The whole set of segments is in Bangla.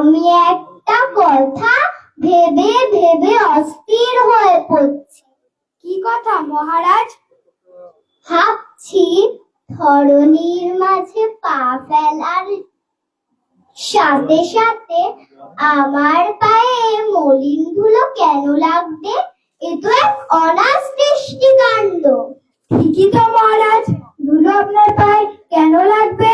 আমি একটা কথা ভেবে ভেবে অস্থির হয়ে পড়ছি। কি কথা মহারাজ? ভাবছি ধরণীর মাঝে পা ফেলার সাথে সাথে আমার পায়ে মলিন ধুলো কেন লাগবে? এ তো এক অনাস সৃষ্টিকাণ্ড ঠিকই তো মহারাজ। ধুলো আপনার পায়ে কেন লাগবে?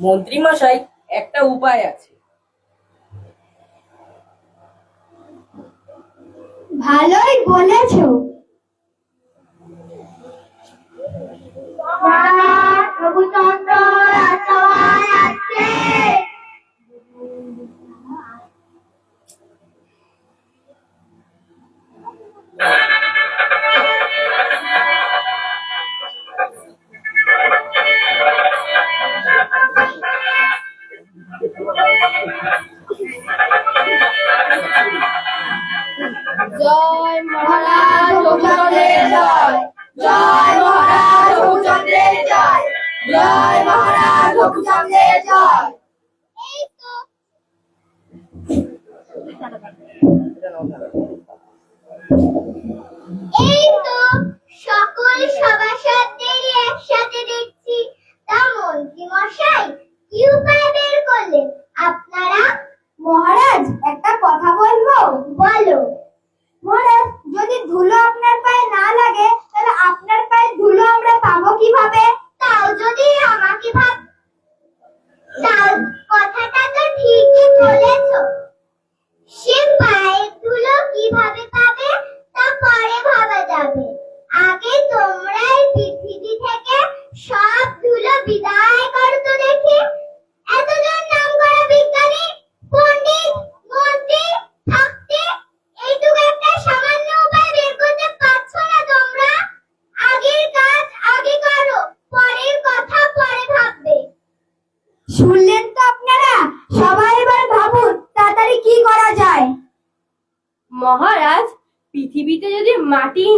মন্ত্রী মশাই একটা উপায় আছে। ভালোই বলেছ।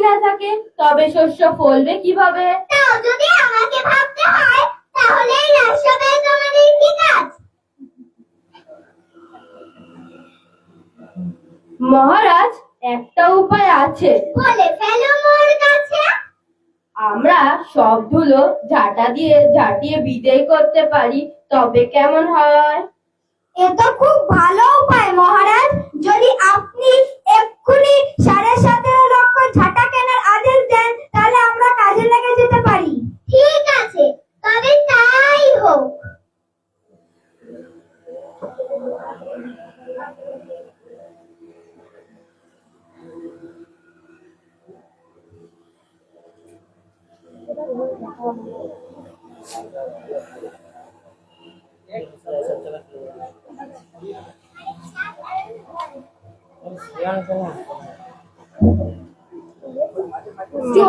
না থাকে তবে শস্য ফলবে কীভাবে? যদি আমাকে ভাবতে হয় তাহলে মহারাজ একটা উপায় আছে। বলে ফেলো মোর কাছে। আমরা সব ধুলো ঝাঁটা দিয়ে ঝাঁটিয়ে বিদায় করতে পারি তবে কেমন হয়? এটা খুব ভালো উপায় মহারাজ। যদি আপনি এক্ষুনি সাড়ে সাতের ছাতা কেনার আদেশ দেন তাহলে আমরা কাজে লেগে যেতে পারি ঠিক আছে তবে তাই হোক Yeah.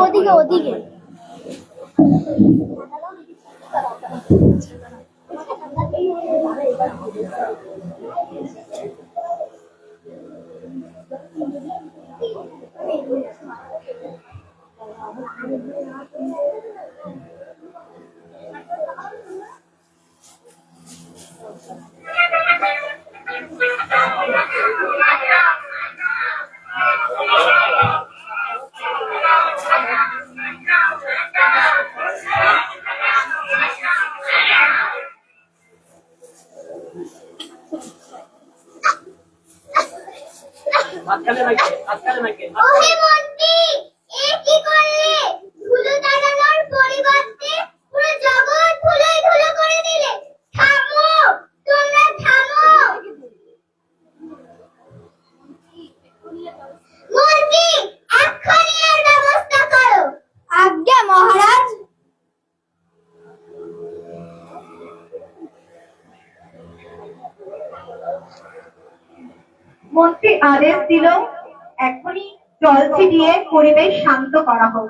ओदिगे ओदिगे। মন্ত্রী আদেশ দিল এখনই জল দিয়ে পরিবেশ শান্ত করা হোক।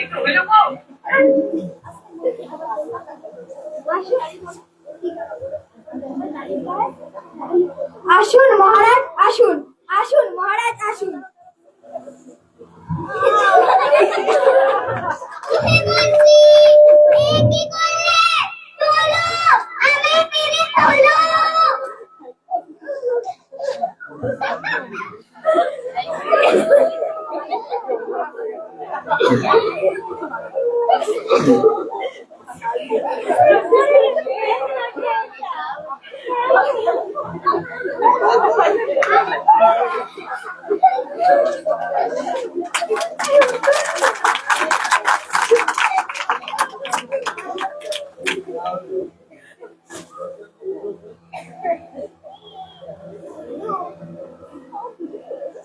একটু হইল গো। আসুন মহারাজ আসুন আসুন মহারাজ আসুন ওহে মন্ত্রী এ কি করলে তোলো আমি মেরে তোলো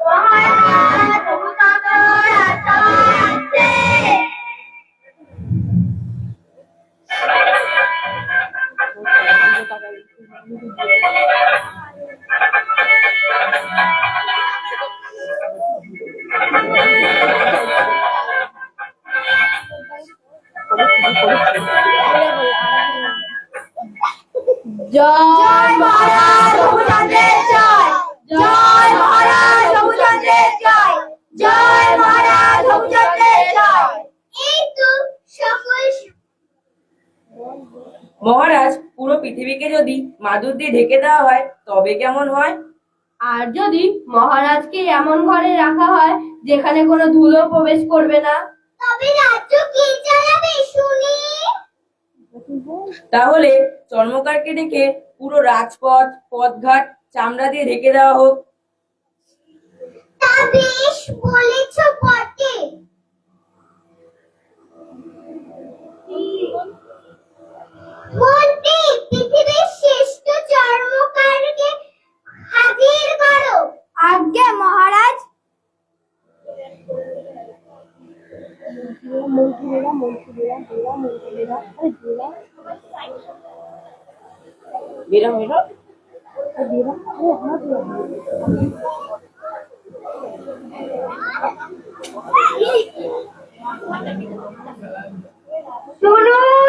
我还还还不的高呢 দিয়ে ঢেকে দেওয়া হয় তবে কেমন হয়? আর যদি মহারাজকে এমন ঘরে রাখা হয় যেখানে কোনো ধুলো প্রবেশ করবে না? তবে রাজ্য কে চালাবে শুনি? তাহলে চর্মকারকে ডেকে পুরো রাজপথ পথঘাট চামড়া দিয়ে ঢেকে দেওয়া হোক। তা বেশ বলেছ বটে। মন্ত্রী পৃথিবীর শ্রেষ্ঠ চর্মকারকে হাজির করো। আজ্ঞে মহারাজ। বেরো বেরো শুনুন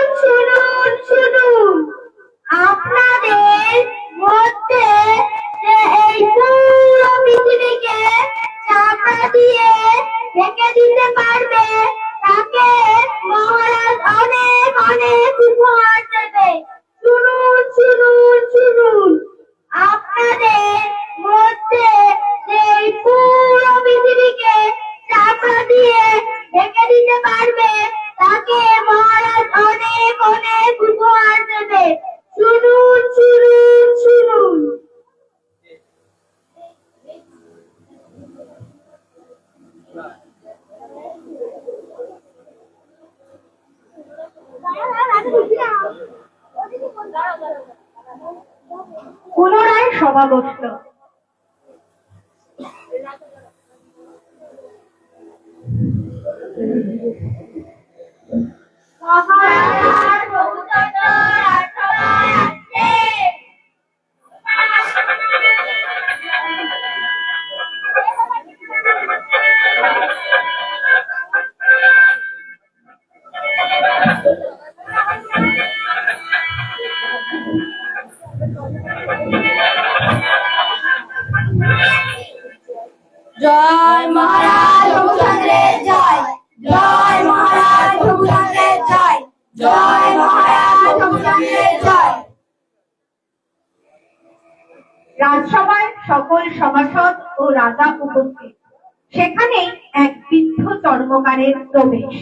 মহারাজ রাজসভায় সকল সভাসদ ও রাজা উপস্থিত। সেখানে এক বৃদ্ধ চর্মকারের প্রবেশ।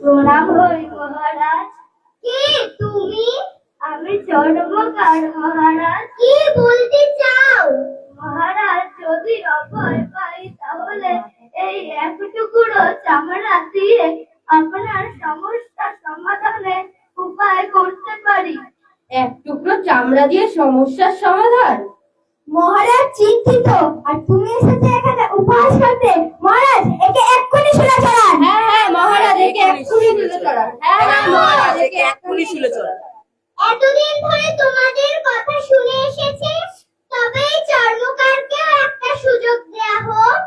প্রণাম হই মহারাজ কে তুমি? আমি চর্মকার মহারাজ। কি বলতে চাও? মহারাজ যদি অভয় পাই তাহলে এই এক টুকরো চামড়া দিয়ে আপনার সমস্যা সমাধানের উপায় করতে পারি। এক টুকরো চামড়া দিয়ে সমস্যার সমাধান? মহারাজ চিন্তিত আর তুমি এসেছে এখানে উপহাস করতে মহারাজ একে এক্ষুনি শুনে চড়ান। হ্যাঁ হ্যাঁ মহারাজ একে এক্ষুনি তুলে চড়ান। হ্যাঁ হ্যাঁ মহারাজ একে এক্ষুনি শুলে চলা এতদিন ধরে তোমাদের কথা শুনে এসেছি তবে এই চর্মকারকেও একটা সুযোগ দেয়া হোক।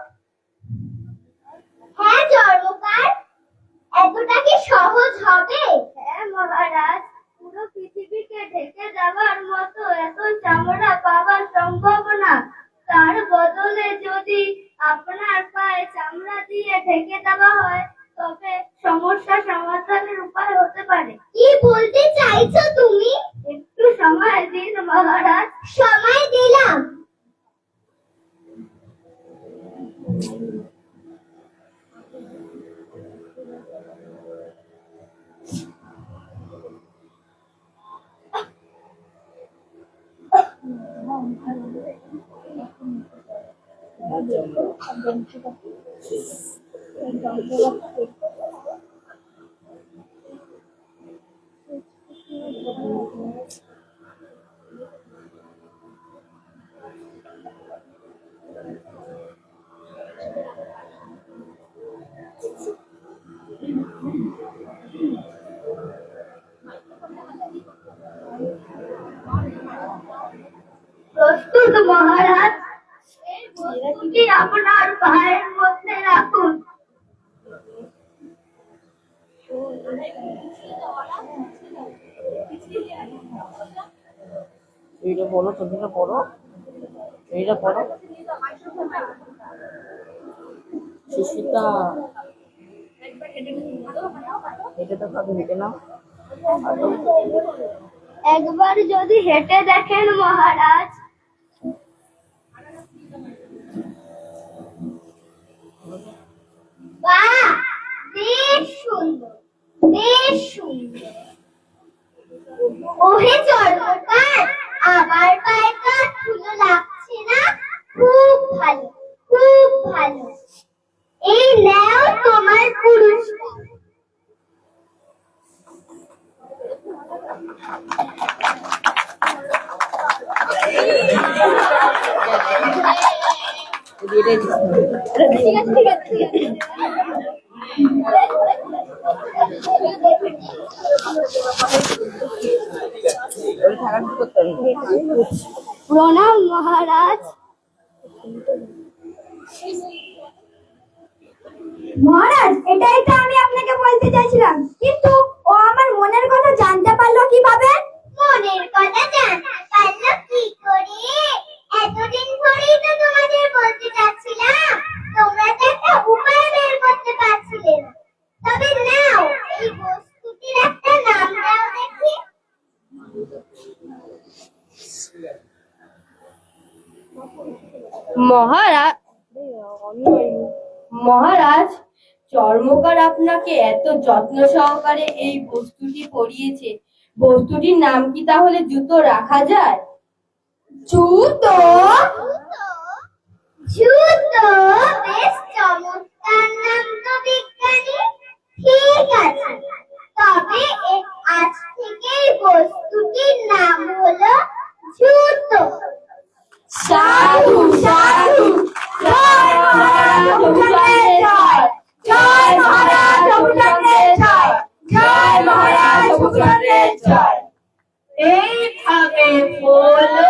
হ্যাঁ চর্মকার এতটা কি সহজ হবে? হ্যাঁ মহারাজ পুরো পৃথিবীকে ঢেকে দেওয়ার মতো এত চামড়া পাওয়া সম্ভব না। তার বদলে যদি আপনার পায়ে চামড়া দিয়ে ঢেকে দেওয়া হয় তবে সমস্যা সমাধানের উপায় হতে পারে। কি বলতে চাইছো তুমি? একটু সময় দিন মহারাজ। と完全に違って、なんか広がっていく。First of all, পড়ো ছবিটা পড়ো। এইটা পড়ো। সুস্মিতা, এটা তো কাকে হেঁটে নাও। একবার যদি হেঁটে দেখেন মহারাজ। বাহ, বেশ সুন্দর বেশ সুন্দর। ওহে চর্মকার আমার পায়ে কাঠ লাগছে না? খুব ভালো খুব ভালো। এই নাও তোমার পুরস্কার। প্রণাম মহারাজ। মহারাজ এটাই তো আমি আপনাকে বলতে চাইছিলাম। কিন্তু ও আমার মনের কথা জানতে পারল কীভাবে? মনের কথা জানতে পারল কি করে এতদিন ধরেই তো তোমাদের বলতে চাচ্ছিলাম তোমরা তো একটা উপায় বের করতে পারছিলে না তবে নাও এই বস্তুটির একটা নাম দাও দেখি মহারাজ চর্মকার আপনাকে এত যত্ন সহকারে এই বস্তুটি পরিয়েছে। বস্তুটির নাম কি তাহলে জুতো রাখা যায়? জুতো? জুতো বেশ চমৎকার নাম তো বিজ্ঞানী ঠিক আছে তবে এ- আজ থেকে এই বস্তুটির নাম হলো জুতো সাধু সাধু জয় মহারাজ অভিযানের জয় জয় মহারাজ অভিযানের জয় জয় মহারাজ অভিযানের জয় এইভাবে বলো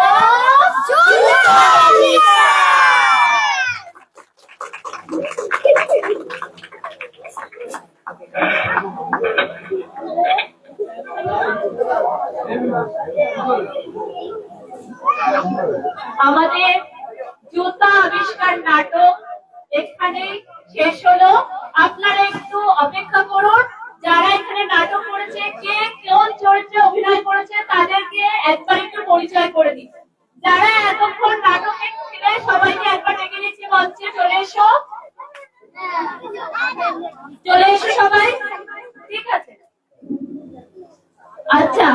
আমাদের জুতা আবিষ্কার নাটক এখানে শেষ হলো। আপনারা একটু অপেক্ষা করুন, যারা এখানে নাটক করেছে, কে কোন চরিত্রে অভিনয় করেছে, তাদেরকে একবার একটু পরিচয় করে দিই যারা এতক্ষণ নাটক ছিলেন সবাইকে একবার ডেকে নিচ্ছি, মঞ্চে চলে এসো। চলে এসো সবাই। ঠিক আছে। আচ্ছা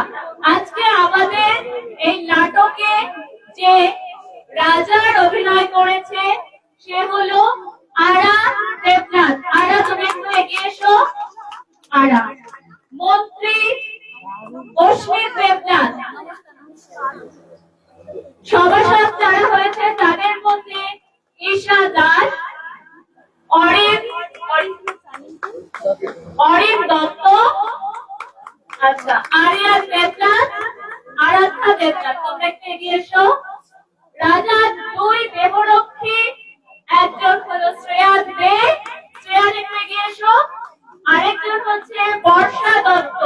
আজকে আমাদের এই নাটকে যে রাজার অভিনয় করেছে সে হলো আরা দেবনাথ আরা তুমি একটু এগিয়ে এসো আরা মন্ত্রী অশ্বিন দেবনাথ সভাসদ যারা হয়েছে তাদের মধ্যে ঈশা দাস অরিন অরিন দত্ত আচ্ছা আরিয়া দেবনাথ আরাধ্যা দেবনাথ তোমরা একটু এগিয়ে এসো রাজা দুই দেবরক্ষী একজন হলো শ্রেয়া দে শ্রেয়া একটু এগিয়ে এসো আরেকজন হচ্ছে বর্ষা দত্ত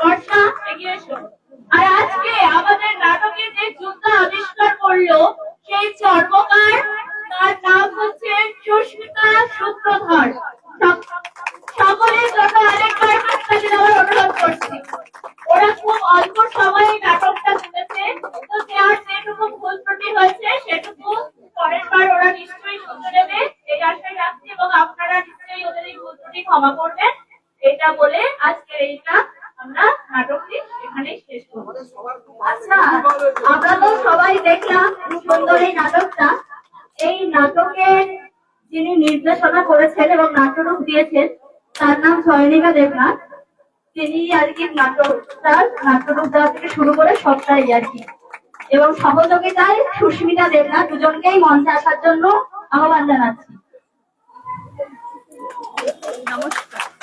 বর্ষা এগিয়ে এসো আর আজকে আমাদের নাটকে যে যুদ্ধ আবিষ্কার করল সেই চর্মকার তার নাম হচ্ছে সুস্মিতা সূত্রধর সক- সকলের জন্য আরেকবার হাততালি দেওয়ার অনুরোধ করছি ওরা খুব অল্প সময়ে নাটকটা তুলেছে তো যার যেটুকু ভুল ত্রুটি হয়েছে সেটুকু পরের বার ওরা নিশ্চয়ই শুধরে নেবে এই আশায় রাখছি এবং আপনারা নিশ্চয়ই ওদের এই ভুল ত্রুটি ক্ষমা করবেন এটা বলে আজকের এইটা আমরা নাটকটি এখানেই শেষ করব আচ্ছা আমরা তো সবাই দেখলাম সুন্দর এই নাটকটা এই নাটকের যিনি নির্দেশনা করেছেন এবং নাটক দিয়েছেন, তার নাম সয়নিকা দেবনাথ। তিনি আর কি নাটকটার নাট্যরূপ দেওয়া থেকে শুরু করে সবটাই আর কি। এবং সহযোগিতায় সুস্মিতা দেবনাথ দুজনকেই মঞ্চে আসার জন্য আহ্বান জানাচ্ছি। নমস্কার।